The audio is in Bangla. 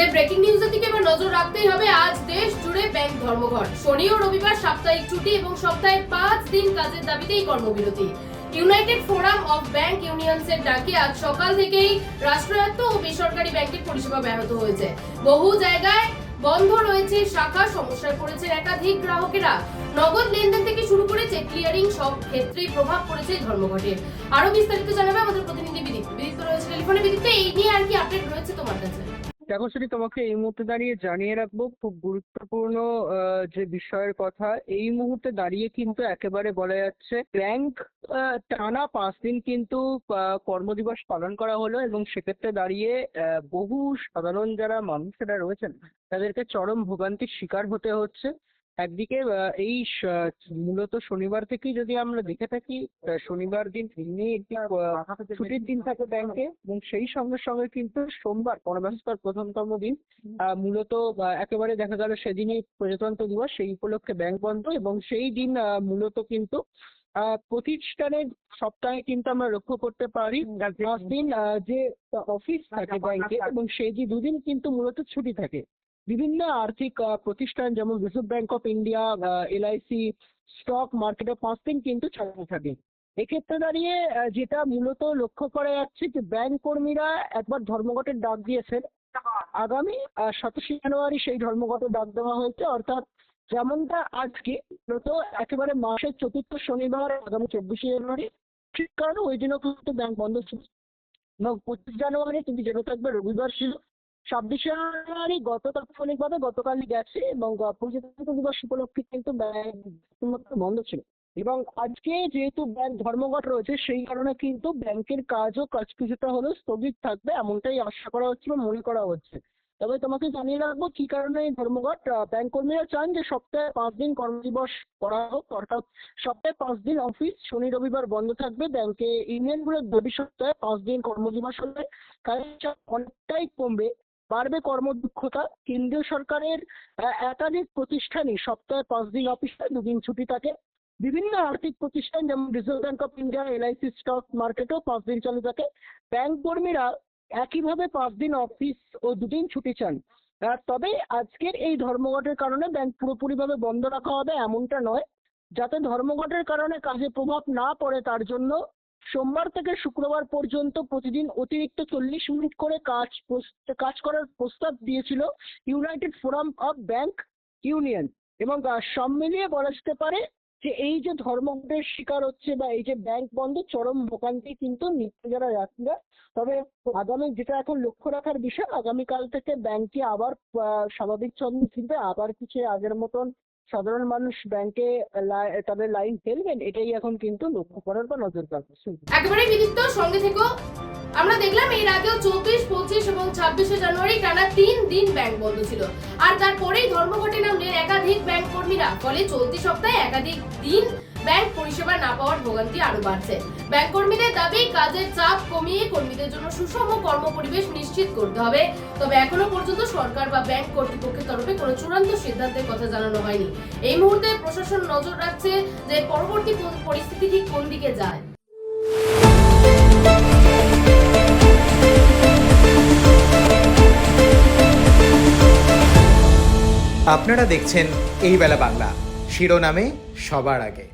যে ব্রেকিং নিউজের দিকে এবার নজর রাখতেই হবে, আজ দেশ জুড়ে ব্যাংক ধর্মঘট। শনি ও রবিবার সাপ্তাহিক ছুটি এবং সপ্তাহে পাঁচ দিন কাজের দাবিতেই কর্মবিরতি। ইউনাইটেড ফোরাম অফ ব্যাংক ইউনিয়নসের ডাকে আজ সকাল থেকেই রাষ্ট্রায়ত্ত ও বেসরকারি ব্যাংকের পরিষেবা ব্যাহত হয়েছে। বহু জায়গায় বন্ধ রয়েছে শাখা, সমস্যায় পড়েছেন একাধিক গ্রাহকেরা। নগদ লেনদেন থেকে শুরু করে চেক ক্লিয়ারিং সব ক্ষেত্রেই প্রভাব পড়েছে ধর্মঘটের। আরও বিস্তারিত জানাবে আমাদের প্রতিনিধি বিদিত বিদিত রয়েছে টেলিফোনে। বিদিত এই নিয়ে আর কি আপডেট রয়েছে তোমার দেখো সেটি তোমাকে এই মুহূর্তে দাঁড়িয়ে জানিয়ে রাখব, খুব গুরুত্বপূর্ণ যে বিষয়ের কথা, এই মুহূর্তে দাঁড়িয়ে কিন্তু একেবারে বলা যাচ্ছে ব্যাংক টানা পাঁচ দিন কিন্তু কর্মদিবস পালন করা হলো এবং সেক্ষেত্রে দাঁড়িয়ে বহু সাধারণ যারা মানুষেরা রয়েছেন, তাদেরকে চরম ভোগান্তির শিকার হতে হচ্ছে। একদিকে এই মূলত শনিবার থেকেই যদি আমরা দেখে থাকি শনিবার দিন এমনি একটি ছুটির দিন থাকে ব্যাংকে এবং সেই সঙ্গে সঙ্গে কিন্তু সোমবার কর্মব্যস্ততার প্রথমতম দিন মূলত একেবারে দেখা গেল সেদিনই প্রজাতন্ত্র দিবস, সেই উপলক্ষে ব্যাংক বন্ধ এবং সেই দিন মূলত কিন্তু প্রতিষ্ঠানের সপ্তাহে কিন্তু আমরা লক্ষ্য করতে পারি পাঁচ দিন যে অফিস থাকে ব্যাংকে এবং সেই যে দুদিন কিন্তু মূলত ছুটি থাকে। বিভিন্ন আর্থিক প্রতিষ্ঠান যেমন Reserve Bank of India LIC stock মার্কেটে পাঁচ দিন কিন্তু চালু থাকে। এক্ষেত্রে দাঁড়িয়ে যেটা মূলত লক্ষ্য করা যাচ্ছে যে ব্যাংক কর্মীরা একবার ধর্মঘটের ডাক দিয়েছেন। আগামী সাতাশে জানুয়ারি সেই ধর্মঘটের ডাক দেওয়া হয়েছে। অর্থাৎ যেমনটা আজকে, মূলত একেবারে মাসের চতুর্থ শনিবার, আগামী চব্বিশে জানুয়ারি। ঠিক কারণে ওই দিনও কিন্তু ব্যাংক বন্ধ ছিল। এবং পঁচিশ জানুয়ারি কিন্তু যেটা থাকবে রবিবার ছিল। ছাব্বিশে জানুয়ারি গত তাৎক্ষণিকভাবে গতকালই গেছে এবং প্রজাতন্ত্র দিবস উপলক্ষে কিন্তু ব্যাংক বন্ধ ছিল। এবং আজকে যেহেতু ব্যাংক ধর্মঘট রয়েছে, সেই কারণে কিন্তু ব্যাংকের কাজও কাজ কিছুটা হলেও স্থগিত থাকবে এমনটাই আশা করা হচ্ছে বা মনে করা হচ্ছে। তবে তোমাকে জানিয়ে রাখব, কি কারণে এই ধর্মঘট? ব্যাংক কর্মীরা চান যে সপ্তাহে পাঁচ দিন কর্মদিবস করা হোক, অর্থাৎ সপ্তাহে পাঁচ দিন অফিস, শনি, রবিবার বন্ধ থাকবে। ব্যাংকে ইউনিয়নগুলোর দাবি সপ্তাহে পাঁচ দিন কর্মদিবস হলে কাজের অনেকটাই কমবে। বাড়বে কর্মদক্ষতা। কেন্দ্রীয় সরকারের একাধিক প্রতিষ্ঠানই সপ্তাহে পাঁচ দিন অফিসে, দুদিন ছুটি থাকে। বিভিন্ন আর্থিক প্রতিষ্ঠান যেমন Reserve Bank of India LIC stock মার্কেটও পাঁচ দিন চালু থাকে। ব্যাংক কর্মীরা একইভাবে পাঁচ দিন অফিস ও দুদিন ছুটি চান। তবে আজকের এই ধর্মঘটের কারণে ব্যাংক পুরোপুরিভাবে বন্ধ রাখা হবে এমনটা নয়। যাতে ধর্মঘটের কারণে কাজে প্রভাব না পড়ে তার জন্য সোমবার থেকে শুক্রবার পর্যন্ত প্রতিদিন অতিরিক্ত চল্লিশ মিনিট করে কাজ কাজ করার প্রস্তাব দিয়েছিল United Forum of Bank Union. এবং সব মিলিয়ে বলা যেতে পারে যে এই যে ধর্মঘটের শিকার হচ্ছে বা এই যে ব্যাংক বন্ধ, চরম ভোগান্তি কিন্তু নিত্য যারা যাত্রীরা, তবে আগামী, যেটা এখন লক্ষ্য রাখার বিষয়, আগামীকাল থেকে ব্যাংকে আবার স্বাভাবিক চন্দ্র ফিরবে, আবার কিছু আগের মতন সাধারণ মানুষ ব্যাংকে তাদের লাইন ফেলবেন, এটাই এখন কিন্তু লক্ষ্য করার বা নজর রাখবে একেবারে বিদিত সঙ্গে থেকো। আমরা দেখলাম এর আগেও চব্বিশ, পঁচিশ এবং ছাব্বিশে জানুয়ারি টানা তিন দিন ব্যাংক বন্ধ ছিল। আর তারপরেই ধর্মঘটে নামলেন একাধিক ব্যাংক কর্মীরা, ফলে চলতি সপ্তাহে একাধিক দিন ব্যাংক পরিষেবা না পাওয়ার ভোগান্তি আরও বাড়ছে। ব্যাংক কর্মীদের দাবি, কাজের চাপ কমিয়ে কর্মীদের জন্য সুষম কর্মপরিবেশ নিশ্চিত করতে হবে। তবে এখনও পর্যন্ত সরকার বা ব্যাংক কর্তৃপক্ষের তরফে কোনো চূড়ান্ত সিদ্ধান্তের কথা জানানো হয়নি। এই মুহূর্তে প্রশাসন নজর রাখছে যে পরবর্তী পরিস্থিতি ঠিক কোন দিকে যায়। আপনারা দেখছেন এই বেলা বাংলা। শিরোনামে সবার আগে।